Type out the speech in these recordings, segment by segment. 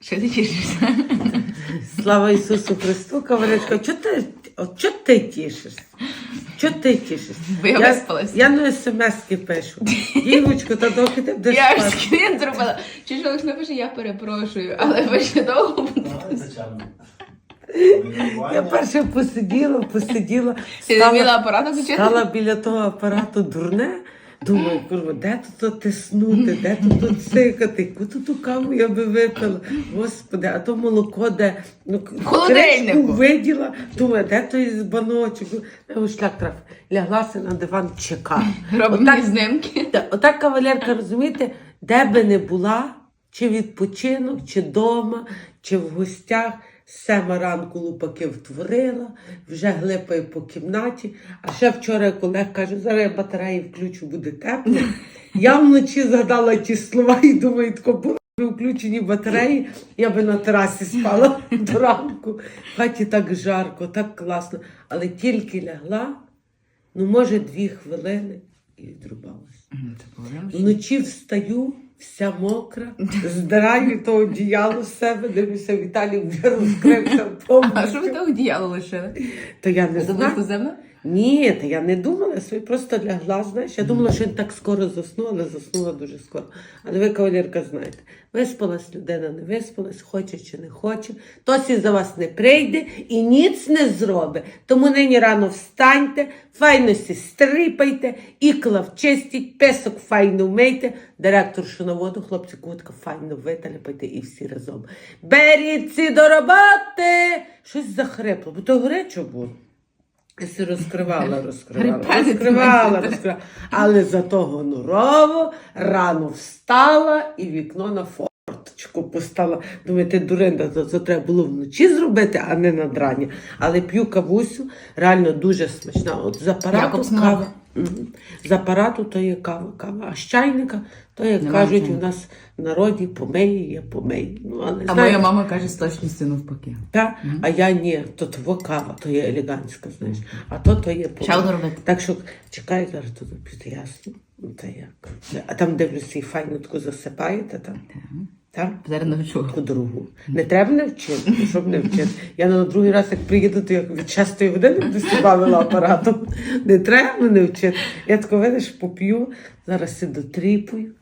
Що ти тішишся? Слава Ісусу Христу, кавалечка, чого ти, от чого ти тішишся? Чого ти тішишся? Бо я виспалась. Я на смс-ки пишу. Дівочко, та доки ти будеш Я ж спати? скрін зробила. Чи що лише напише, я перепрошую, але ви ще довго будете. Я перше посиділа, посиділа, Ти не стала, апарат включити? стала біля того апарату дурне. Думаю, курва, де тут тиснути, де тут цикати, тут ту каву я би випила. Господи, а то молоко де ну, В виділа, думаю, де той з баночок. Його шлях трафив. Ляглася на диван, чекаю. Робимо знимки. Отак кавалерка, розумієте, де би не була, чи відпочинок, чи вдома, чи в гостях. Сема ранку лупаки втворила, вже глипає по кімнаті. А ще вчора колег каже, зараз я батареї включу, буде тепло. Я вночі згадала ті слова і думаю, тако були включені батареї, я би на терасі спала до ранку. В хаті так жарко, так класно. Але тільки лягла, ну може дві хвилини і відрубалася. Вночі встаю, вся мокра, здираю то одіяло з себе, дивлюся, Віталій вже розкрився А повністю. що ви то одіяло лишили? То я не Це знаю. ексклюзивно? Ні, я не думала, собі просто лягла, знаєш. Я думала, що він так скоро засну, але заснула дуже скоро. Але ви, кавалерка, знаєте, виспалась людина, не виспалась, хоче чи не хоче. Тосі за вас не прийде і ніц не зробить. Тому нині рано встаньте, файно сі стрипайте, ікла вчистіть, песок файно вмийте, директоршу на воду, хлопці кутка файно виталяпайте і всі разом. Беріться до роботи! Щось захрипло, бо то горячо було. Я се розкривала, розкривала, розкривала, розкривала. Але зато гонорово рано встала і вікно на форточку постала. Думаю, ти дуринда, то це треба було вночі зробити, а не над рані. Але п'ю кавусю, реально дуже смачна. От з апарату кава. З апарату то є кава, кава. А з чайника, то як Немає кажуть, у нас в народі помиє, є помиє. Ну, але, А знаєте, моя мама каже з точністю навпаки. та, а я ні, то тво кава, то є елегантська, знаєш, а то то є робити. Так що чекай, зараз тут піти ясно. Ну, та як. А там дивлюся, і файно таку засипаєте там. Так? Зараз навчу. Таку другу. Не треба не вчити, щоб не вчити. Я на другий раз, як приїду, то як від 6 години буду бавила апаратом. Не треба мене вчити. Я тако, видиш, поп'ю, зараз си дотріпую.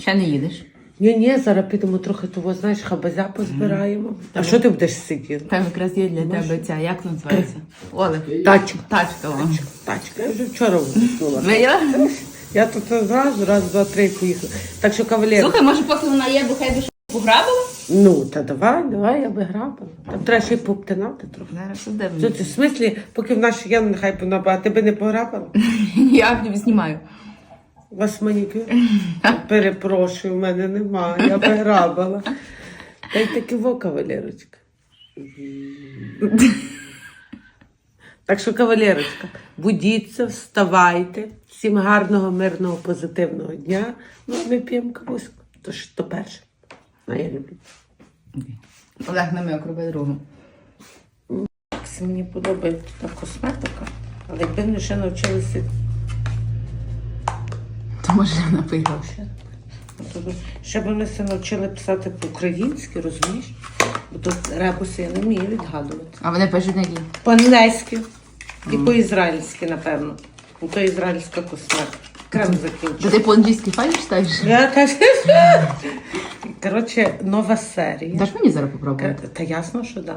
Ще не їдеш. Ні, ні, зараз підемо трохи того, знаєш, хабазя позбираємо. А що ти будеш сидіти? Там якраз є для тебе ця, як називається? Олег. Тачка. Тачка вам. Тачка, я вже вчора виснула. Я тут зразу, раз, два, три поїхала. Так що кавалер. Слухай, може поки вона є, бо хай би що пограбила? Ну, та давай, давай, я би грабила. Там треба ще й пообтинати трохи. Зараз в смислі, поки в нашій я нехай понабила, а ти би не пограбила? Я тобі знімаю. У вас манікюр? Перепрошую, в мене немає, я би грабила. Та й таки во, кавалерочка. Так що, кавалерочка, будіться, вставайте. Всім гарного, мирного, позитивного дня. Ну, а ми п'ємо кавуську. То ж то перше. А я люблю. Олег на мою роби другу. Мені подобається та косметика, але якби ми ще навчилися. То може напила. то Ще б ми все навчили писати по-українськи, розумієш? Бо тут ребуси я не вмію відгадувати. А вони пишуть на які? По-англійськи і по-ізраїльськи, напевно. Ну, то ізраїльська косметика. Крем То закінчив. ти по-англійськи файно читаєш? Я кажу. Коротше, нова серія. Даш мені зараз попробувати? Кре- Та ясно, що да.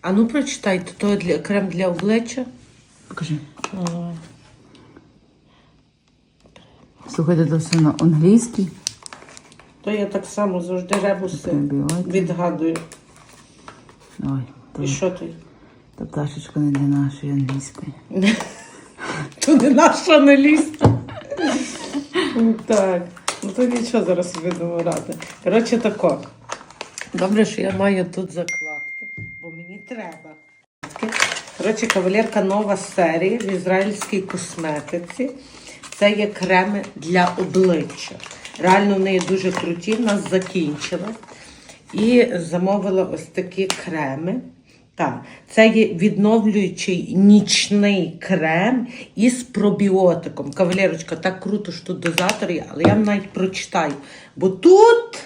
А ну прочитайте, то для крем для обличчя. Покажи. Слухайте, то все на англійській. То я так само завжди ребуси відгадую. Ой, то, І що ти? то пташечка не для нашої англійської. То не наша. Ну, Так. Ну то нічого зараз будемо рати. Коротше, тако. Добре, що я маю тут закладки, бо мені треба. Коротше, кавалерка нова серія в ізраїльській косметиці. Це є креми для обличчя. Реально, в неї дуже круті, в нас закінчила. І замовила ось такі креми. Так, це є відновлюючий нічний крем із пробіотиком. Кавалерочка, так круто, що тут дозатор є, але я навіть прочитаю. Бо тут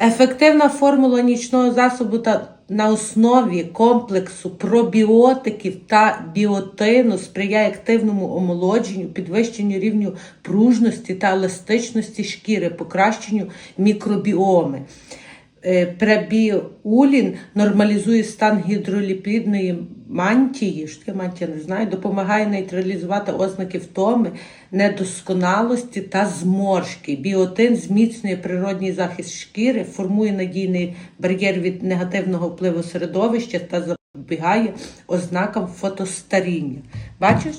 Ефективна формула нічного засобу та на основі комплексу пробіотиків та біотину сприяє активному омолодженню, підвищенню рівню пружності та еластичності шкіри, покращенню мікробіоми. Е, Пребіулін нормалізує стан гідроліпідної мантії, що таке мантія не знаю, допомагає нейтралізувати ознаки втоми, недосконалості та зморшки. Біотин зміцнює природній захист шкіри, формує надійний бар'єр від негативного впливу середовища та запобігає ознакам фотостаріння. Бачиш?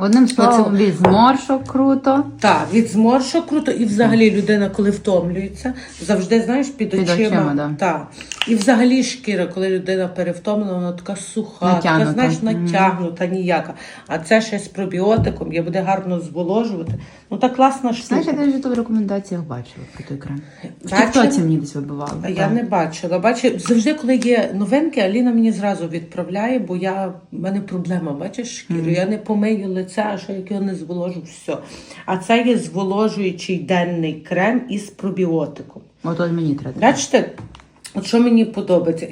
Одним словом, від зморшок круто. Так, від зморшок круто, і взагалі людина, коли втомлюється, завжди знаєш під Під очима. очима, да. так. І взагалі шкіра, коли людина перевтомлена, вона така суха, така, знаєш, натягнута, ніяка. А це ще з пробіотиком, я буде гарно зволожувати. Ну та класна штука. Знаєш, я навіть в рекомендаціях бачила про той крем. Тіктоці мені десь вибивали. А я так. не бачила. Бачу, завжди, коли є новинки, Аліна мені зразу відправляє, бо я в мене проблема, бачиш, шкіру. Я не помию лице, а що як його не зволожу, все. А це є зволожуючий денний крем із пробіотиком. От от мені треба. Бачите, от що мені подобається?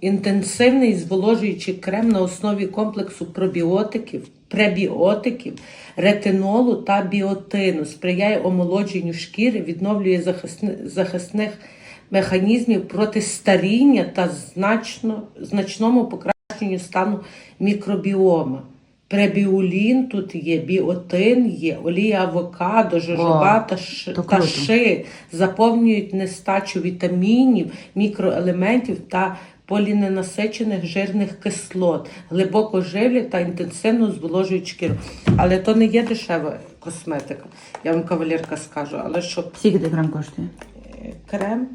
Інтенсивний зволожуючий крем на основі комплексу пробіотиків, пребіотиків, ретинолу та біотину сприяє омолодженню шкіри, відновлює захисни- захисних механізмів проти старіння та значно, значному покращенню стану мікробіома. Пребіулін тут є, біотин є, олія авокадо, жожоба та, ш... та ши заповнюють нестачу вітамінів, мікроелементів та поліненасичених жирних кислот, глибоко живлять та інтенсивно зволожують шкіру. Але то не є дешева косметика, я вам кавалерка скажу. Але щоб Скільки крем коштує? е, крем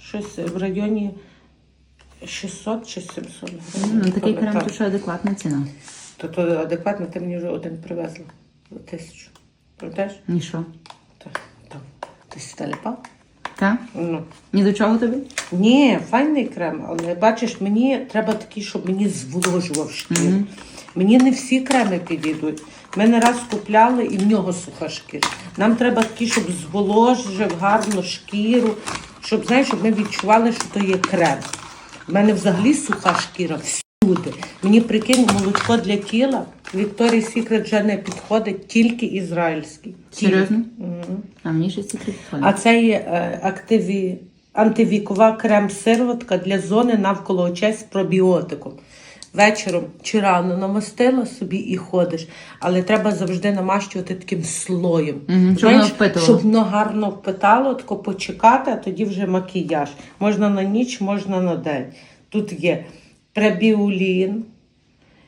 щось в районі 600 чи 700 гривень. Ну, такий крем, то що адекватна ціна. То, то адекватно, ти мені вже один привезла за тисячу. Пам'ятаєш? Ні що? Так, там. Ти сталіпав? Так? Ну. Ні до чого тобі? Ні, файний крем, але бачиш, мені треба такий, щоб мені зволожував шкіру. Мені не всі креми підійдуть. Ми не раз купляли і в нього суха шкіра. Нам треба такий, щоб зволожив гарно шкіру, щоб, знаєш, щоб ми відчували, що то є крем. У мене взагалі суха шкіра всюди. Мені прикинь, молочко для тіла Victoria's Secret вже не підходить, тільки ізраїльський. Серйозно? Мгм. А мені ще ці підходить. А це є е, активі... антивікова крем-сироватка для зони навколо очей з пробіотиком. Вечором чи рано намастила собі і ходиш, але треба завжди намащувати таким слоєм. Мгм, щоб воно впитувало. щоб воно гарно впитало, тако почекати, а тоді вже макіяж. Можна на ніч, можна на день. Тут є пребіулін,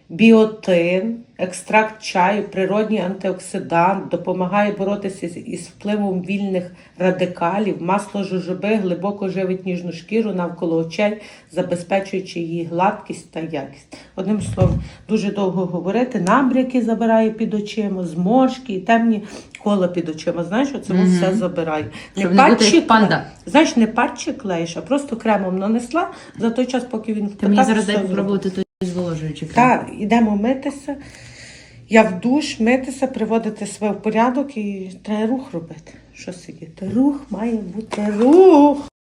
біотин, екстракт чаю, природній антиоксидант, допомагає боротися із впливом вільних радикалів, масло жожоби глибоко живить ніжну шкіру навколо очей, забезпечуючи її гладкість та якість. Одним словом, дуже довго говорити, набряки забирає під очима, зморшки і темні кола під очима. Знаєш, оце Мгм. все забирає. Не бути панда. Знаєш, не патчі клеїш, а просто кремом нанесла за той час, поки він Ти мені зараз дай той зволожуючий крем. Так, йдемо митися. Я в душ, митися, приводити себе в порядок і треба рух робити. Що сидіти? Рух має бути рух.